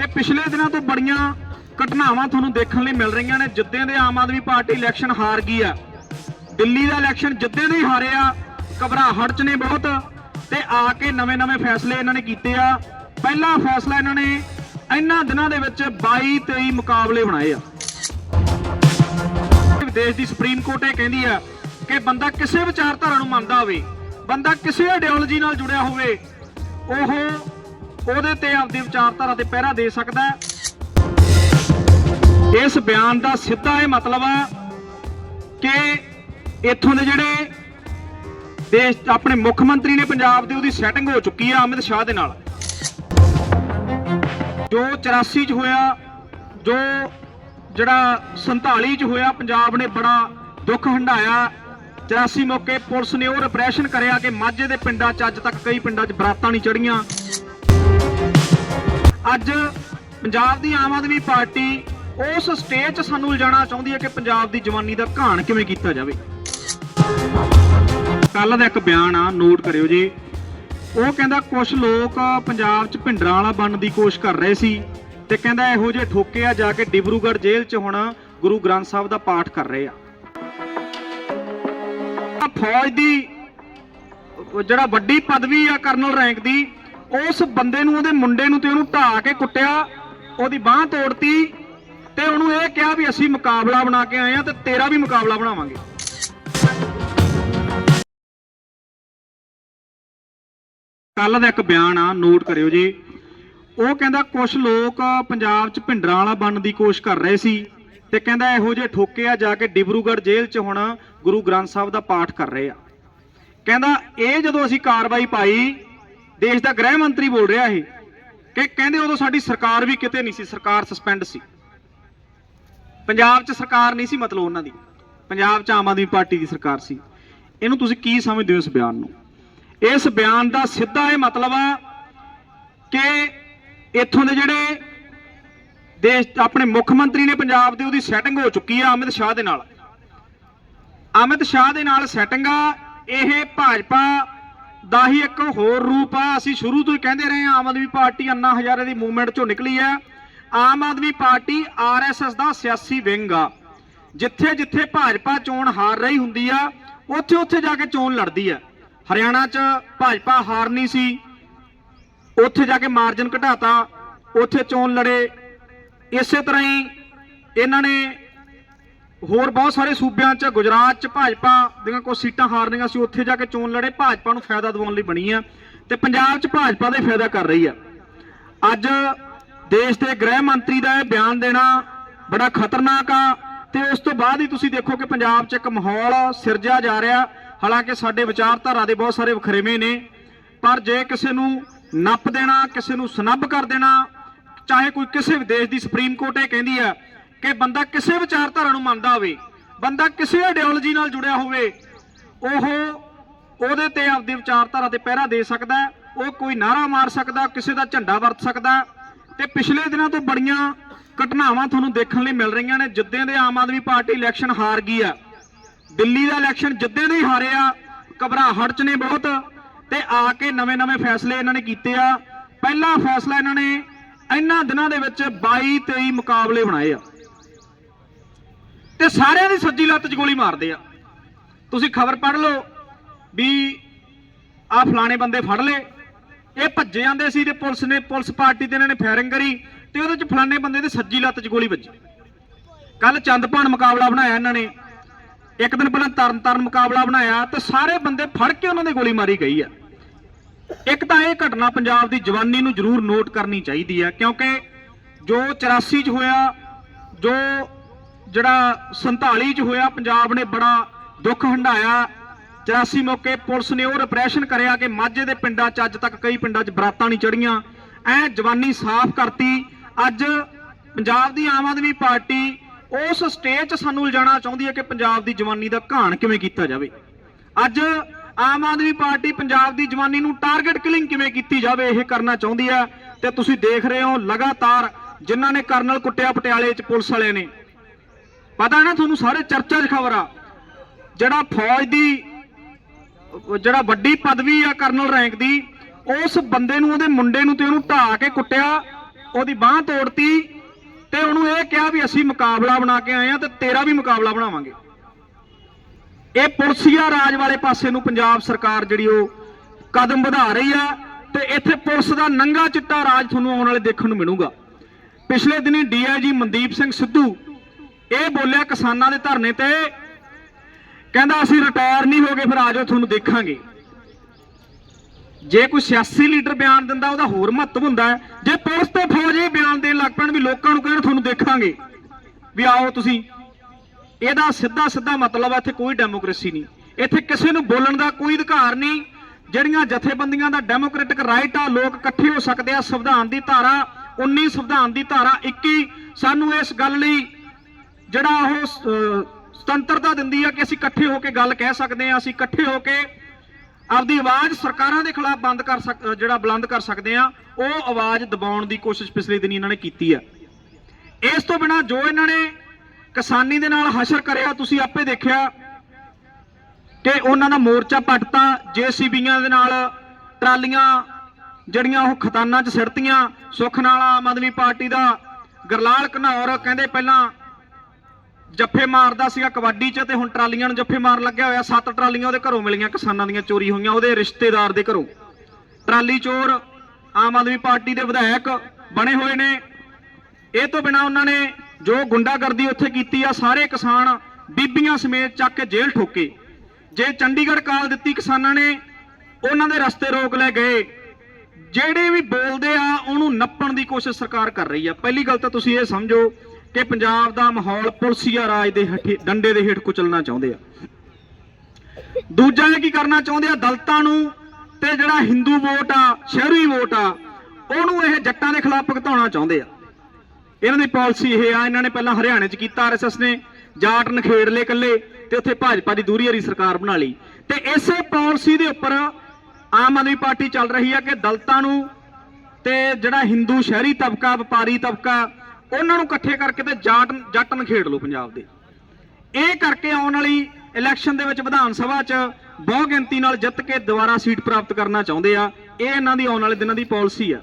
ਤੇ ਪਿਛਲੇ ਦਿਨਾਂ ਤੋਂ ਬੜੀਆਂ ਘਟਨਾਵਾਂ ਤੁਹਾਨੂੰ ਦੇਖਣ ਲਈ ਮਿਲ ਰਹੀਆਂ ਨੇ। ਜਿੱਦਾਂ ਦੇ ਆਮ ਆਦਮੀ ਪਾਰਟੀ ਇਲੈਕਸ਼ਨ ਹਾਰ ਗਈ ਆ। ਦਿੱਲੀ ਦਾ ਇਲੈਕਸ਼ਨ ਜਿੱਦਾਂ ਦੇ ਹੀ ਹਾਰਿਆ, ਘਬਰਾਹਟ ਚ ਨੇ ਬਹੁਤ ਤੇ ਆ ਕੇ ਨਵੇਂ-ਨਵੇਂ ਫੈਸਲੇ ਇਹਨਾਂ ਨੇ ਕੀਤੇ ਆ। ਪਹਿਲਾ ਫੈਸਲਾ ਇਹਨਾਂ ਨੇ ਇਹਨਾਂ ਦਿਨਾਂ ਦੇ ਵਿੱਚ 22 23 ਮੁਕਾਬਲੇ ਬਣਾਏ ਆ। ਦੇਸ਼ ਦੀ ਸੁਪਰੀਮ ਕੋਰਟ ਇਹ ਕਹਿੰਦੀ ਆ ਕਿ ਬੰਦਾ ਕਿਸੇ ਵਿਚਾਰਧਾਰਾ ਨੂੰ ਮੰਨਦਾ ਹੋਵੇ, ਬੰਦਾ ਕਿਸੇ ਆਈਡੀਓਲੋਜੀ ਨਾਲ ਜੁੜਿਆ ਹੋਵੇ, ਉਹ ਉਹਦੇ ਤੇ ਆਪਦੀ ਵਿਚਾਰਧਾਰਾ ਤੇ ਪਹਿਰਾ ਦੇ ਸਕਦਾ ਹੈ। ਇਸ ਬਿਆਨ ਦਾ ਸਿੱਧਾ ਇਹ ਮਤਲਬ ਹੈ ਕਿ ਇੱਥੋਂ ਦੇ ਜਿਹੜੇ ਦੇਸ਼ ਆਪਣੇ ਮੁੱਖ ਮੰਤਰੀ ਨੇ ਪੰਜਾਬ ਦੇ ਉਹਦੀ ਸੈਟਿੰਗ ਹੋ ਚੁੱਕੀ ਆ ਅਮਿਤ ਸ਼ਾਹ ਦੇ ਨਾਲ। ਜੋ 84 ਚ ਹੋਇਆ, ਜੋ ਜਿਹੜਾ 47 ਚ ਹੋਇਆ, ਪੰਜਾਬ ਨੇ ਬੜਾ ਦੁੱਖ ਹੰਢਾਇਆ। 84 ਮੌਕੇ ਪੁਲਿਸ ਨੇ ਉਹ ਰਿਪਰੈਸ਼ਨ ਕਰਿਆ ਕਿ ਮਾਝੇ ਦੇ ਪਿੰਡਾਂ ਚ ਅੱਜ ਤੱਕ ਕਈ ਪਿੰਡਾਂ ਚ ਬਰਾਤਾਂ ਨਹੀਂ ਚੜੀਆਂ ਅੱਜ ਪੰਜਾਬ ਦੀ ਆਮ ਆਦਮੀ ਪਾਰਟੀ ਉਸ ਸਟੇਜ 'ਚ ਸਾਨੂੰ ਲਿਜਾਣਾ ਚਾਹੁੰਦੀ ਹੈ ਕਿ ਪੰਜਾਬ ਦੀ ਜਵਾਨੀ ਦਾ ਘਾਣ ਕਿਵੇਂ ਕੀਤਾ ਜਾਵੇ। ਕੱਲ ਦਾ ਇੱਕ ਬਿਆਨ ਆ ਨੋਟ ਕਰਿਓ ਜੀ। ਉਹ ਕਹਿੰਦਾ ਕੁਝ ਲੋਕ ਪੰਜਾਬ 'ਚ ਭਿੰਡਰਾਂ ਵਾਲਾ ਬਣਨ ਦੀ ਕੋਸ਼ਿਸ਼ ਕਰ ਰਹੇ ਸੀ ਤੇ ਕਹਿੰਦਾ ਇਹੋ ਜਿਹੇ ਠੋਕੇ ਆ ਜਾ ਕੇ ਡਿਬਰੂਗੜ੍ਹ ਜੇਲ੍ਹ 'ਚ ਹੁਣ ਗੁਰੂ ਗ੍ਰੰਥ ਸਾਹਿਬ ਦਾ ਪਾਠ ਕਰ ਰਹੇ ਆ। ਫੌਜ ਦੀ, ਜਿਹੜਾ ਵੱਡੀ ਪਦਵੀ ਆ ਕਰਨਲ ਰੈਂਕ ਦੀ ਉਸ ਬੰਦੇ ਨੂੰ, ਉਹਦੇ ਮੁੰਡੇ ਨੂੰ ਤੇ ਉਹਨੂੰ ਢਾ ਕੇ ਕੁੱਟਿਆ, ਉਹਦੀ ਬਾਹ ਤੋੜਤੀ ਤੇ ਉਹਨੂੰ ਇਹ ਕਿਹਾ ਵੀ ਅਸੀਂ ਮੁਕਾਬਲਾ ਬਣਾ ਕੇ ਆਏ ਆ ਤੇ ਤੇਰਾ ਵੀ ਮੁਕਾਬਲਾ ਬਣਾਵਾਂਗੇ। ਕੱਲ ਦਾ ਇੱਕ ਬਿਆਨ ਆ, ਨੋਟ ਕਰਿਓ ਜੀ। ਉਹ ਕਹਿੰਦਾ ਕੁਝ ਲੋਕ ਪੰਜਾਬ 'ਚ ਭਿੰਡਰਾਂ ਵਾਲਾ ਬਣਨ ਦੀ ਕੋਸ਼ਿਸ਼ ਕਰ ਰਹੇ ਸੀ ਤੇ ਕਹਿੰਦਾ, ਇਹੋ ਜਿਹੇ ਠੋਕੇ ਆ ਜਾ ਕੇ ਡਿਬਰੂਗੜ੍ਹ ਜੇਲ੍ਹ 'ਚ ਹੁਣ ਗੁਰੂ ਗ੍ਰੰਥ ਸਾਹਿਬ ਦਾ ਪਾਠ ਕਰ ਰਹੇ ਆ। ਕਹਿੰਦਾ, ਇਹ ਜਦੋਂ ਅਸੀਂ ਕਾਰਵਾਈ ਪਾਈ ਦੇਸ਼ ਦਾ ਗ੍ਰਹਿ ਮੰਤਰੀ ਬੋਲ ਰਿਹਾ ਇਹ, ਕਿ ਕਹਿੰਦੇ ਉਦੋਂ ਸਾਡੀ ਸਰਕਾਰ ਵੀ ਕਿਤੇ ਨਹੀਂ ਸੀ, ਸਰਕਾਰ ਸਸਪੈਂਡ ਸੀ। ਪੰਜਾਬ 'ਚ ਸਰਕਾਰ ਨਹੀਂ ਸੀ ਮਤਲਬ ਉਹਨਾਂ ਦੀ। ਪੰਜਾਬ 'ਚ ਆਮ ਆਦਮੀ ਪਾਰਟੀ ਦੀ ਸਰਕਾਰ ਸੀ। ਇਹਨੂੰ ਤੁਸੀਂ ਕੀ ਸਮਝਦੇ ਹੋ ਇਸ ਬਿਆਨ ਨੂੰ? ਇਸ ਬਿਆਨ ਦਾ ਸਿੱਧਾ ਇਹ ਮਤਲਬ ਆ ਕਿ ਇੱਥੋਂ ਦੇ ਜਿਹੜੇ ਦੇਸ਼, ਆਪਣੇ ਮੁੱਖ ਮੰਤਰੀ ਨੇ ਪੰਜਾਬ ਦੇ, ਉਹਦੀ ਸੈਟਿੰਗ ਹੋ ਚੁੱਕੀ ਆ ਅਮਿਤ ਸ਼ਾਹ ਦੇ ਨਾਲ। ਅਮਿਤ ਸ਼ਾਹ ਦੇ ਨਾਲ ਸੈਟਿੰਗ ਆ ਇਹ ਭਾਜਪਾ ਦਾ ਹੀ ਇੱਕ ਹੋਰ ਰੂਪ ਆ। ਅਸੀਂ ਸ਼ੁਰੂ ਤੋਂ ਹੀ ਕਹਿੰਦੇ ਰਹੇ ਹਾਂ, ਆਮ ਆਦਮੀ ਪਾਰਟੀ ਅੰਨਾ ਹਜ਼ਾਰੇ ਦੀ ਮੂਵਮੈਂਟ ਚੋਂ ਨਿਕਲੀ ਆ ਆਮ ਆਦਮੀ ਪਾਰਟੀ ਆਰਐਸਐਸ ਦਾ ਸਿਆਸੀ ਵਿੰਗ ਆ। ਜਿੱਥੇ ਜਿੱਥੇ ਭਾਜਪਾ ਚੋਣ ਹਾਰ ਰਹੀ ਹੁੰਦੀ ਆ, ਉੱਥੇ ਉੱਥੇ ਜਾ ਕੇ ਚੋਣ ਲੜਦੀ ਆ ਹਰਿਆਣਾ 'ਚ ਭਾਜਪਾ ਹਾਰਨੀ ਸੀ। ਉੱਥੇ ਜਾ ਕੇ ਮਾਰਜਨ ਘਟਾਤਾ, ਉੱਥੇ ਚੋਣ ਲੜੇ। ਇਸੇ ਤਰ੍ਹਾਂ ਹੀ ਇਹਨਾਂ ਨੇ ਹੋਰ ਬਹੁਤ ਸਾਰੇ ਸੂਬਿਆਂ 'ਚ, ਗੁਜਰਾਤ 'ਚ, ਭਾਜਪਾ ਦੀਆਂ ਕੋਈ ਸੀਟਾਂ ਹਾਰਨੀਆਂ ਸੀ, ਉੱਥੇ ਜਾ ਕੇ ਚੋਣ ਲੜੇ, ਭਾਜਪਾ ਨੂੰ ਫਾਇਦਾ ਦਿਵਾਉਣ ਲਈ ਬਣੀ ਆ ਤੇ ਪੰਜਾਬ 'ਚ ਭਾਜਪਾ ਦੇ ਫਾਇਦਾ ਕਰ ਰਹੀ ਆ। ਅੱਜ ਦੇਸ਼ ਦੇ ਗ੍ਰਹਿ ਮੰਤਰੀ ਦਾ ਇਹ ਬਿਆਨ ਦੇਣਾ ਬੜਾ ਖਤਰਨਾਕ ਆ ਤੇ ਉਸ ਤੋਂ ਬਾਅਦ ਹੀ ਤੁਸੀਂ ਦੇਖੋ ਕਿ ਪੰਜਾਬ 'ਚ ਇੱਕ ਮਾਹੌਲ ਸਿਰਜਿਆ ਜਾ ਰਿਹਾ। ਹਾਲਾਂਕਿ ਸਾਡੇ ਵਿਚਾਰਧਾਰਾ ਦੇ ਬਹੁਤ ਸਾਰੇ ਵਖਰੇਵੇਂ ਨੇ, ਪਰ ਜੇ ਕਿਸੇ ਨੂੰ ਨੱਪ ਦੇਣਾ, ਕਿਸੇ ਨੂੰ ਸਨੱਬ ਕਰ ਦੇਣਾ, ਚਾਹੇ ਕੋਈ ਕਿਸੇ ਵੀ ਦੇਸ਼ ਦੀ ਸੁਪਰੀਮ ਕੋਰਟ ਇਹ ਕਹਿੰਦੀ ਆ ਕਿ ਬੰਦਾ ਕਿਸੇ ਵਿਚਾਰਧਾਰਾ ਨੂੰ ਮੰਨਦਾ ਹੋਵੇ, ਬੰਦਾ ਕਿਸੇ ਆਈਡੀਓਲੋਜੀ ਨਾਲ ਜੁੜਿਆ ਹੋਵੇ, ਉਹ ਉਹਦੇ ਤੇ ਆਪਦੀ ਵਿਚਾਰਧਾਰਾ ਤੇ ਪਹਿਰਾ ਦੇ ਸਕਦਾ ਉਹ ਕੋਈ ਨਾਰਾ ਮਾਰ ਸਕਦਾ, ਕਿਸੇ ਦਾ ਝੰਡਾ ਵਰਤ ਸਕਦਾ ਤੇ ਪਿਛਲੇ ਦਿਨਾਂ ਤੋਂ ਬੜੀਆਂ ਘਟਨਾਵਾਂ ਤੁਹਾਨੂੰ ਦੇਖਣ ਲਈ ਮਿਲ ਰਹੀਆਂ ਨੇ ਜਿੱਦਾਂ ਦੇ ਆਮ ਆਦਮੀ ਪਾਰਟੀ ਇਲੈਕਸ਼ਨ ਹਾਰ ਗਈ ਆ। ਦਿੱਲੀ ਦਾ ਇਲੈਕਸ਼ਨ ਜਿੱਦਾਂ ਦੇ ਹੀ ਹਾਰਿਆ, ਘਬਰਾਹਟ ਚ ਨੇ ਬਹੁਤ, ਤੇ ਆ ਕੇ ਨਵੇਂ-ਨਵੇਂ ਫੈਸਲੇ ਇਹਨਾਂ ਨੇ ਕੀਤੇ ਆ। ਪਹਿਲਾ ਫੈਸਲਾ ਇਹਨਾਂ ਨੇ, ਇਹਨਾਂ ਦਿਨਾਂ ਦੇ ਵਿੱਚ 22 23 ਮੁਕਾਬਲੇ ਬਣਾਏ ਆ। ਤੇ ਸਾਰਿਆਂ ਦੀ ਸੱਜੀ ਲੱਤ 'ਚ ਗੋਲੀ ਮਾਰਦੇ ਆ। ਤੁਸੀਂ ਖਬਰ ਪੜ੍ਹ ਲਓ ਵੀ ਆ ਫਲਾਣੇ ਬੰਦੇ ਫੜ ਲਏ। ਇਹ ਭੱਜੇ ਜਾਂਦੇ ਸੀ ਤੇ ਪੁਲਿਸ ਨੇ, ਪੁਲਿਸ ਪਾਰਟੀ ਤੇ ਇਹਨਾਂ ਨੇ ਫਾਇਰਿੰਗ ਕਰੀ ਤੇ ਉਹਦੇ 'ਚ ਫਲਾਣੇ ਬੰਦੇ ਦੇ ਸੱਜੀ ਲੱਤ 'ਚ ਗੋਲੀ ਵੱਜੀ। ਕੱਲ ਚੰਦਪਾਣ ਮੁਕਾਬਲਾ ਬਣਾਇਆ ਇਹਨਾਂ ਨੇ। ਇੱਕ ਦਿਨ ਪਹਿਲਾਂ ਤਰਨ ਤਾਰਨ ਮੁਕਾਬਲਾ ਬਣਾਇਆ ਤੇ ਸਾਰੇ ਬੰਦੇ ਫੜ ਕੇ ਉਹਨਾਂ ਦੇ ਗੋਲੀ ਮਾਰੀ ਗਈ ਆ। ਇੱਕ ਤਾਂ ਇਹ ਘਟਨਾ ਪੰਜਾਬ ਦੀ ਜਵਾਨੀ ਨੂੰ ਜ਼ਰੂਰ ਨੋਟ ਕਰਨੀ ਚਾਹੀਦੀ ਹੈ ਕਿਉਂਕਿ ਜੋ 84 ਚ ਹੋਇਆ, ਜੋ ਜਿਹੜਾ 47 ਚ ਹੋਇਆ, ਪੰਜਾਬ ਨੇ ਬੜਾ ਦੁੱਖ ਹੰਢਾਇਆ। 84 ਮੌਕੇ ਪੁਲਿਸ ਨੇ ਉਹ ਰਿਪਰੈਸ਼ਨ ਕਰਿਆ ਕਿ ਮਾਝੇ ਦੇ ਪਿੰਡਾਂ 'ਚ ਅੱਜ ਤੱਕ ਕਈ ਪਿੰਡਾਂ 'ਚ ਬਰਾਤਾਂ ਨਹੀਂ ਚੜੀਆਂ ਐ ਜਵਾਨੀ ਸਾਫ਼ ਕਰਤੀ। ਅੱਜ ਪੰਜਾਬ ਦੀ ਆਮ ਆਦਮੀ ਪਾਰਟੀ ਉਸ ਸਟੇਜ 'ਚ ਸਾਨੂੰ ਲਿਜਾਣਾ ਚਾਹੁੰਦੀ ਹੈ ਕਿ ਪੰਜਾਬ ਦੀ ਜਵਾਨੀ ਦਾ ਘਾਣ ਕਿਵੇਂ ਕੀਤਾ ਜਾਵੇ। ਅੱਜ ਆਮ ਆਦਮੀ ਪਾਰਟੀ ਪੰਜਾਬ ਦੀ ਜਵਾਨੀ ਨੂੰ ਟਾਰਗੇਟ ਕਿਲਿੰਗ ਕਿਵੇਂ ਕੀਤੀ ਜਾਵੇ ਇਹ ਕਰਨਾ ਚਾਹੁੰਦੀ ਹੈ। ਤੇ ਤੁਸੀਂ ਦੇਖ ਰਹੇ ਹੋ ਲਗਾਤਾਰ ਜਿਨ੍ਹਾਂ ਨੇ ਕਰਨਲ ਕੁੱਟਿਆ ਪਟਿਆਲੇ 'ਚ ਪੁਲਿਸ ਵਾਲਿਆਂ ਨੇ। ਪਤਾ ਨਾ ਤੁਹਾਨੂੰ ਸਾਰੇ ਚਰਚਾ 'ਚ ਖਬਰ ਆ। ਜਿਹੜਾ ਫੌਜ ਦੀ, ਜਿਹੜਾ ਵੱਡੀ ਪਦਵੀ ਆ ਕਰਨਲ ਰੈਂਕ ਦੀ, ਉਸ ਬੰਦੇ ਨੂੰ, ਉਹਦੇ ਮੁੰਡੇ ਨੂੰ ਤੇ ਉਹਨੂੰ ਢਾ ਕੇ ਕੁੱਟਿਆ, ਉਹਦੀ ਬਾਹ ਤੋੜਤੀ ਤੇ ਉਹਨੂੰ ਇਹ ਕਿਹਾ ਵੀ ਅਸੀਂ ਮੁਕਾਬਲਾ ਬਣਾ ਕੇ ਆਏ ਆ ਤੇ ਤੇਰਾ ਵੀ ਮੁਕਾਬਲਾ ਬਣਾਵਾਂਗੇ। ਇਹ ਪੁਲਸੀਆ ਰਾਜ ਵਾਲੇ ਪਾਸੇ ਨੂੰ ਪੰਜਾਬ ਸਰਕਾਰ ਜਿਹੜੀ ਉਹ ਕਦਮ ਵਧਾ ਰਹੀ ਆ ਤੇ ਇੱਥੇ ਪੁਲਿਸ ਦਾ ਨੰਗਾ ਚਿੱਟਾ ਰਾਜ ਤੁਹਾਨੂੰ ਆਉਣ ਵਾਲੇ ਦੇਖਣ ਨੂੰ ਮਿਲੂਗਾ। ਪਿਛਲੇ ਦਿਨੀ ਡੀਆਈਜੀ ਮਨਦੀਪ ਸਿੰਘ ਸਿੱਧੂ ਇਹ ਬੋਲਿਆ ਕਿਸਾਨਾਂ ਦੇ ਧਰਨੇ ਤੇ। ਕਹਿੰਦਾ, ਅਸੀਂ ਰਿਟਾਇਰ ਨਹੀਂ ਹੋ ਗਏ, ਫਿਰ ਆਜੋ ਤੁਹਾਨੂੰ ਦੇਖਾਂਗੇ। ਜੇ ਕੋਈ ਸਿਆਸੀ ਲੀਡਰ ਬਿਆਨ ਦਿੰਦਾ, ਉਹਦਾ ਹੋਰ ਮਹੱਤਵ ਹੁੰਦਾ ਜੇ ਪੁਲਿਸ ਤੇ ਫੌਜ ਇਹ ਬਿਆਨ ਦੇਣ ਲੱਗ ਪੈਣ ਵੀ ਲੋਕਾਂ ਨੂੰ ਕਹਿਣ, ਤੁਹਾਨੂੰ ਦੇਖਾਂਗੇ। ਵੀ ਆਓ ਤੁਸੀਂ। ਇਹਦਾ ਸਿੱਧਾ ਸਿੱਧਾ ਮਤਲਬ ਹੈ ਇੱਥੇ ਕੋਈ ਡੈਮੋਕ੍ਰੇਸੀ ਨਹੀਂ। ਇੱਥੇ ਕਿਸੇ ਨੂੰ ਬੋਲਣ ਦਾ ਕੋਈ ਅਧਿਕਾਰ ਨਹੀਂ। ਜਿਹੜੀਆਂ ਜਥੇਬੰਦੀਆਂ ਦਾ ਡੈਮੋਕ੍ਰੈਟਿਕ ਰਾਈਟ ਆ, ਲੋਕ ਇਕੱਠੇ ਹੋ ਸਕਦੇ ਆ। ਸੰਵਿਧਾਨ ਦੀ ਧਾਰਾ 19 ਸੰਵਿਧਾਨ ਦੀ ਧਾਰਾ 21 ਸਾਨੂੰ ਇਸ ਗੱਲ ਲਈ ਜਿਹੜਾ ਉਹ ਸੁਤੰਤਰਤਾ ਦਿੰਦੀ ਆ ਕਿ ਅਸੀਂ ਇਕੱਠੇ ਹੋ ਕੇ ਗੱਲ ਕਹਿ ਸਕਦੇ ਆ ਅਸੀਂ ਇਕੱਠੇ ਹੋ ਕੇ ਆਪਦੀ ਆਵਾਜ਼ ਸਰਕਾਰਾਂ ਦੇ ਖਿਲਾਫ ਬੰਦ ਕਰ ਸਕ ਜਿਹੜਾ ਬੁਲੰਦ ਕਰ ਸਕਦੇ ਆ ਉਹ ਆਵਾਜ਼ ਦਬਾਉਣ ਦੀ ਕੋਸ਼ਿਸ਼ ਪਿਛਲੇ ਦਿਨੀ ਇਹਨਾਂ ਨੇ ਕੀਤੀ ਆ। ਇਸ ਤੋਂ ਬਿਨਾ ਜੋ ਇਹਨਾਂ ਨੇ ਕਿਸਾਨੀ ਦੇ ਨਾਲ ਹਸ਼ਰ ਕਰਿਆ, ਤੁਸੀਂ ਆਪੇ ਦੇਖਿਆ ਕਿ ਉਹਨਾਂ ਦਾ ਮੋਰਚਾ ਪੱਟਤਾ ਜੇਸੀਬੀਆਂ ਦੇ ਨਾਲ ਟਰਾਲੀਆਂ ਜਿਹੜੀਆਂ ਉਹ ਖਤਾਨਾਂ 'ਚ ਸਿੜਤੀਆਂ ਸੁੱਖ ਨਾਲ ਆਮ ਆਦਮੀ ਪਾਰਟੀ ਦਾ, ਗਰਲਾਲ ਘਨੌਰ ਕਹਿੰਦੇ ਪਹਿਲਾਂ ਜੱਫੇ ਮਾਰਦਾ ਸੀਗਾ ਕਬੱਡੀ 'ਚ ਤੇ ਹੁਣ ਟਰਾਲੀਆਂ ਨੂੰ ਜੱਫੇ ਮਾਰਨ ਲੱਗਿਆ ਹੋਇਆ। ਸੱਤ ਟਰਾਲੀਆਂ ਉਹਦੇ ਘਰੋਂ ਮਿਲੀਆਂ ਕਿਸਾਨਾਂ ਦੀਆਂ ਚੋਰੀ ਹੋਈਆਂ ਉਹਦੇ ਰਿਸ਼ਤੇਦਾਰ ਦੇ ਘਰੋਂ। ਟਰਾਲੀ ਚੋਰ ਆਮ ਆਦਮੀ ਪਾਰਟੀ ਦੇ ਵਿਧਾਇਕ ਬਣੇ ਹੋਏ ਨੇ। ਇਹ ਤੋਂ ਬਿਨਾ ਉਹਨਾਂ ਨੇ ਜੋ ਗੁੰਡਾਗਰਦੀ ਉੱਥੇ ਕੀਤੀ ਆ, ਸਾਰੇ ਕਿਸਾਨ ਬੀਬੀਆਂ ਸਮੇਤ ਚੱਕ ਕੇ ਜੇਲ੍ਹ ਠੋਕੇ। ਜੇ ਚੰਡੀਗੜ੍ਹ ਕਾਲ ਦਿੱਤੀ ਕਿਸਾਨਾਂ ਨੇ, ਉਹਨਾਂ ਦੇ ਰਸਤੇ ਰੋਕ ਲੈ ਗਏ। ਜਿਹੜੇ ਵੀ ਬੋਲਦੇ ਆ, ਉਹਨੂੰ ਨੱਪਣ ਦੀ ਕੋਸ਼ਿਸ਼ ਸਰਕਾਰ ਕਰ ਰਹੀ ਆ। ਪਹਿਲੀ ਗੱਲ ਤਾਂ ਤੁਸੀਂ ਇਹ ਸਮਝੋ ਕਿ ਪੰਜਾਬ ਦਾ ਮਾਹੌਲ ਪੁਲਸੀਆ ਰਾਜ ਦੇ ਹੇਠ ਡੰਡੇ ਦੇ ਹੇਠ ਕੁਚਲਣਾ ਚਾਹੁੰਦੇ ਆ। ਦੂਜਾ ਇਹ ਕੀ ਕਰਨਾ ਚਾਹੁੰਦੇ ਆ ਦਲਤਾਂ ਨੂੰ ਤੇ ਜਿਹੜਾ ਹਿੰਦੂ ਵੋਟ ਆ, ਸ਼ਹਿਰੀ ਵੋਟ ਆ, ਉਹਨੂੰ ਇਹ ਜੱਟਾਂ ਦੇ ਖਿਲਾਫ ਭਗਤਾਉਣਾ ਚਾਹੁੰਦੇ ਆ। ਇਹਨਾਂ ਦੀ ਪਾਲਿਸੀ ਇਹ ਆ, ਇਹਨਾਂ ਨੇ ਪਹਿਲਾਂ ਹਰਿਆਣੇ 'ਚ ਕੀਤਾ ਆਰਐਸਐਸ ਨੇ, ਜਾਟ ਨਖੇੜ ਲਏ ਇਕੱਲੇ ਤੇ ਉੱਥੇ ਭਾਜਪਾ ਦੀ ਦੂਰੀ ਹਰੀ ਸਰਕਾਰ ਬਣਾ ਲਈ। ਤੇ ਇਸੇ ਪਾਲਿਸੀ ਦੇ ਉੱਪਰ ਆਮ ਆਦਮੀ ਪਾਰਟੀ ਚੱਲ ਰਹੀ ਆ ਕਿ ਦਲਤਾਂ ਨੂੰ ਤੇ ਜਿਹੜਾ ਹਿੰਦੂ ਸ਼ਹਿਰੀ ਤਬਕਾ, ਵਪਾਰੀ ਤਬਕਾ ਉਹਨਾਂ ਨੂੰ ਇਕੱਠੇ ਕਰਕੇ ਤੇ ਜਾਟ ਜੱਟ ਨਖੇੜ ਲਓ ਪੰਜਾਬ ਦੇ। ਇਹ ਕਰਕੇ ਆਉਣ ਵਾਲੀ ਇਲੈਕਸ਼ਨ ਦੇ ਵਿੱਚ ਵਿਧਾਨ ਸਭਾ 'ਚ ਬਹੁ ਗਿਣਤੀ ਨਾਲ ਜਿੱਤ ਕੇ ਦੁਬਾਰਾ ਸੀਟ ਪ੍ਰਾਪਤ ਕਰਨਾ ਚਾਹੁੰਦੇ ਆ। ਇਹ ਇਹਨਾਂ ਦੀ ਆਉਣ ਵਾਲੇ ਦਿਨਾਂ ਦੀ ਪਾਲਿਸੀ ਆ।